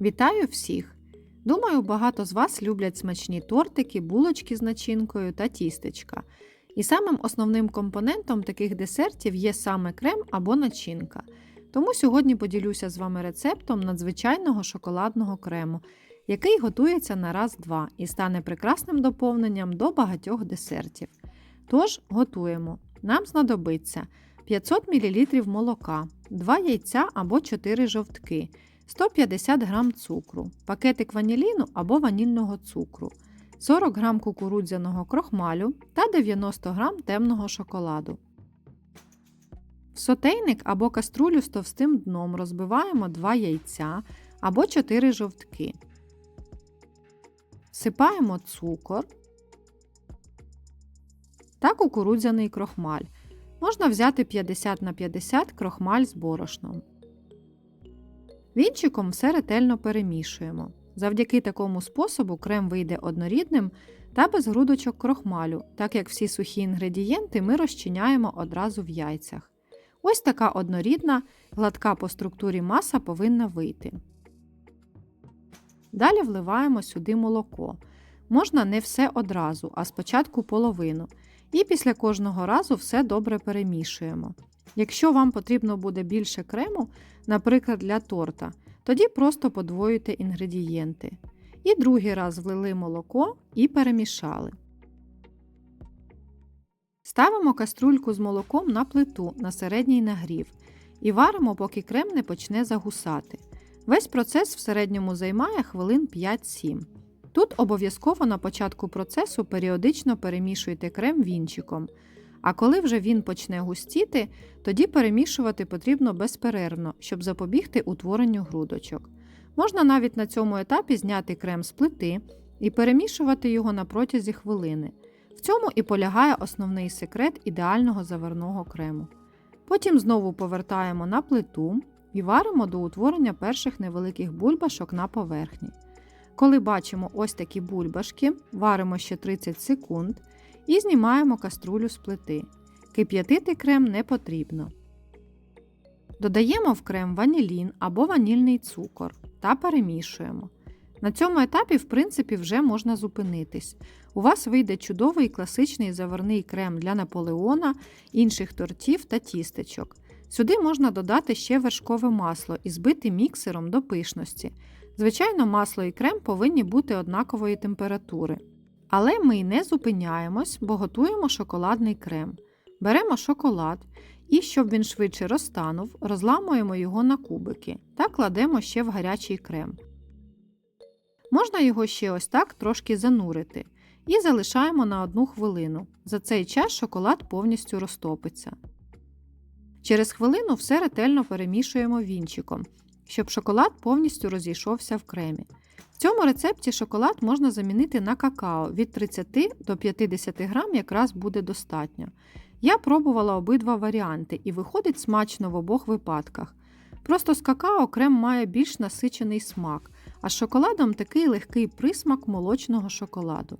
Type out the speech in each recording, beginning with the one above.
Вітаю всіх! Думаю, багато з вас люблять смачні тортики, булочки з начинкою та тістечка. І самим основним компонентом таких десертів є саме крем або начинка. Тому сьогодні поділюся з вами рецептом надзвичайного шоколадного крему, який готується на раз-два і стане прекрасним доповненням до багатьох десертів. Тож, готуємо. Нам знадобиться 500 мл молока, 2 яйця або 4 жовтки. 150 г цукру, пакетик ваніліну або ванільного цукру, 40 г кукурудзяного крохмалю та 90 г темного шоколаду. В сотейник або каструлю з товстим дном розбиваємо 2 яйця або 4 жовтки. Всипаємо цукор та кукурудзяний крохмаль. Можна взяти 50 на 50 крохмаль з борошном. Вінчиком все ретельно перемішуємо. Завдяки такому способу крем вийде однорідним та без грудочок крохмалю, так як всі сухі інгредієнти ми розчиняємо одразу в яйцях. Ось така однорідна, гладка по структурі маса повинна вийти. Далі вливаємо сюди молоко. Можна не все одразу, а спочатку половину. І після кожного разу все добре перемішуємо. Якщо вам потрібно буде більше крему, наприклад, для торта, тоді просто подвоюйте інгредієнти. І другий раз влили молоко і перемішали. Ставимо каструльку з молоком на плиту на середній нагрів і варимо, поки крем не почне загусати. Весь процес в середньому займає хвилин 5-7. Тут обов'язково на початку процесу періодично перемішуйте крем вінчиком. А коли вже він почне густіти, тоді перемішувати потрібно безперервно, щоб запобігти утворенню грудочок. Можна навіть на цьому етапі зняти крем з плити і перемішувати його на протязі хвилини. В цьому і полягає основний секрет ідеального заварного крему. Потім знову повертаємо на плиту і варимо до утворення перших невеликих бульбашок на поверхні. Коли бачимо ось такі бульбашки, варимо ще 30 секунд і знімаємо каструлю з плити. Кип'ятити крем не потрібно. Додаємо в крем ванілін або ванільний цукор та перемішуємо. На цьому етапі, в принципі, вже можна зупинитись. У вас вийде чудовий класичний заварний крем для наполеона, інших тортів та тістечок. Сюди можна додати ще вершкове масло і збити міксером до пишності. Звичайно, масло і крем повинні бути однакової температури. Але ми не зупиняємось, бо готуємо шоколадний крем. Беремо шоколад і, щоб він швидше розтанув, розламуємо його на кубики та кладемо ще в гарячий крем. Можна його ще ось так трошки занурити і залишаємо на одну хвилину. За цей час шоколад повністю розтопиться. Через хвилину все ретельно перемішуємо вінчиком, щоб шоколад повністю розійшовся в кремі. В цьому рецепті шоколад можна замінити на какао від 30 до 50 грам якраз буде достатньо. Я пробувала обидва варіанти і виходить смачно в обох випадках. Просто з какао крем має більш насичений смак, а з шоколадом такий легкий присмак молочного шоколаду.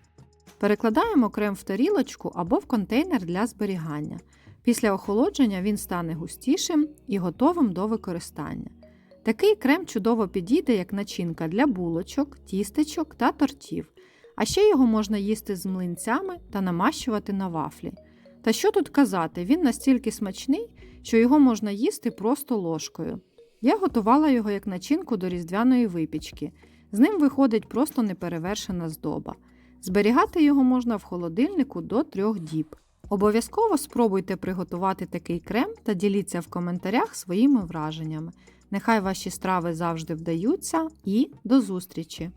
Перекладаємо крем в тарілочку або в контейнер для зберігання. Після охолодження він стане густішим і готовим до використання. Такий крем чудово підійде як начинка для булочок, тістечок та тортів, а ще його можна їсти з млинцями та намащувати на вафлі. Та що тут казати, він настільки смачний, що його можна їсти просто ложкою. Я готувала його як начинку до різдвяної випічки. З ним виходить просто неперевершена здоба. Зберігати його можна в холодильнику до трьох діб. Обов'язково спробуйте приготувати такий крем та діліться в коментарях своїми враженнями. Нехай ваші страви завжди вдаються і до зустрічі!